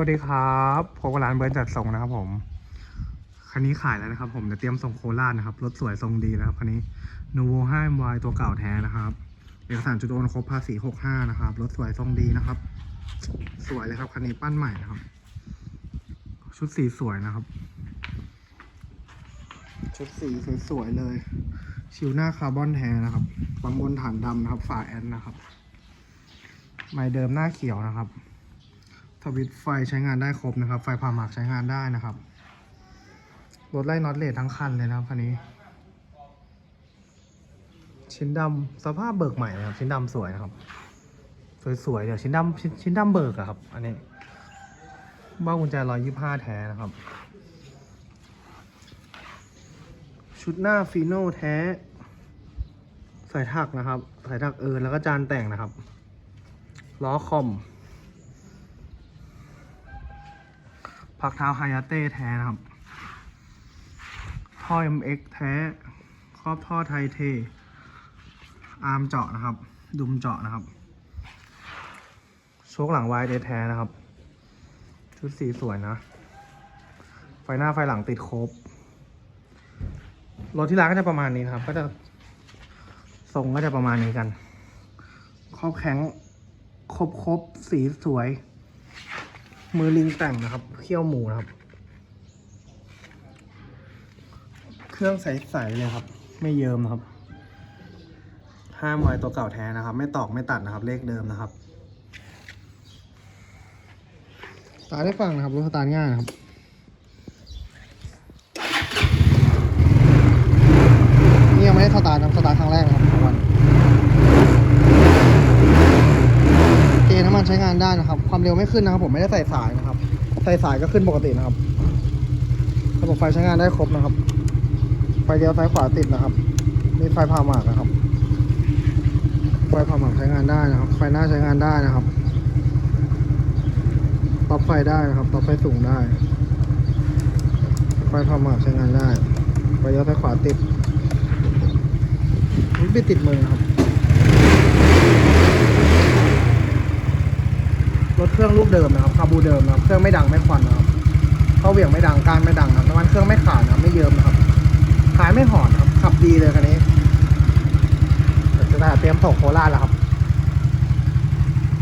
วัสดีครับพบกับร้านเบิร์นจัดส่งนะครับผม คันนี้ขายแล้วนะครับ ผมเดี๋ยวเตรียมส่งโคราชนะครับ รถสวยทรงดีนะครับคันนี้ n o v o 5 MY ตัวเก่าแท้นะครับ เอกสารจุดโอนครบภาษี65นะครับ รถสวยทรงดีนะครับ สวยเลยครับคันนี้ปั้นใหม่นะครับ ชุดสีสวยนะครับ ชุดสีสวยๆเลย ชิวหน้าคาร์บอนแท้นะครับปั๊มบนฐานดำนะครับ ฝาแอนนะครับ ไม้เดิมหน้าเขียวนะครับ วิตไฟใช้งานได้ครบนะครับ ไฟผ่าหมากใช้งานได้นะครับ รถไล่น็อตเลททั้งคันเลยนะครับคันนี้ ชิ้นดำสภาพเบิกใหม่นะครับ ชิ้นดำสวยนะครับ สวยๆเดี๋ยวชิ้นดำชิ้นชิ้นดำเบิกอะครับ อันนี้บ้ากุญแจร้อยยี่ห้าแท้นะครับ ชุดหน้าฟีโน่แท้ สายถักนะครับ สายถักเอินแล้วก็จานแต่งนะครับ ล้อคอม พักเท้าไฮยาเต้แท้นะครับ ท่อ MX แท้ ครอบท่อไทเท อาร์มเจาะนะครับ ดุมเจาะนะครับ โชคหลังไวเดแท้นะครับ ชุดสีสวยนะ ไฟหน้าไฟหลังติดครบ รถที่ร้านก็จะประมาณนี้นะครับ ก็จะทรงก็จะประมาณนี้กัน ครอบแข็งครบครบสีสวย มือลิงแต่งนะครับเขี้ยวหมูนะครับ เครื่องใสๆเลยครับ ไม่เยิมนะครับ ห้ามไว้ตัวเก่าแท้นะครับ ไม่ตอกไม่ตัดนะครับ เลขเดิมนะครับตาได้ฟังนะครับรถสตาร์ทง่ายนะครับนี่ยังไม่ได้สตาร์ทนะครับสตาร์ทครั้งแรกนะครับของวัน เกณฑ์น้ำมันใช้งานได้นะครับ ความเร็วไม่ขึ้นนะครับ ผมไม่ได้ใส่สายนะครับ ใส่สายก็ขึ้นปกตินะครับ ระบบไฟใช้งานได้ครบนะครับ ไฟเลี้ยวซ้ายขวาติดนะครับ มีไฟผ่าหมากนะครับ ไฟผ่าหมากใช้งานได้นะครับ ไฟหน้าใช้งานได้นะครับปรับไฟได้นะครับปรับไฟสูงได้ ไฟผ่าหมากใช้งานได้ ไฟเลี้ยวซ้ายขวาติดไม่ติดมือครับ รถ เครื่องลูกเดิมนะครับคาบูเดิมนะครับเครื่องไม่ดังไม่ควันนะครับเข้าเหวี่ยงไม่ดังการไม่ดังนะครับน้ำมันเครื่องไม่ขาดนะครับไม่เยิ้มนะครับขายไม่หอนนะครับขับดีเลยคันนี้จะได้เตรียมส่งโคราชแล้วครับ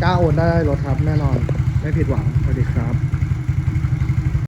กล้าโอนได้รถครับแน่นอนไม่ผิดหวังสวัสดีครับ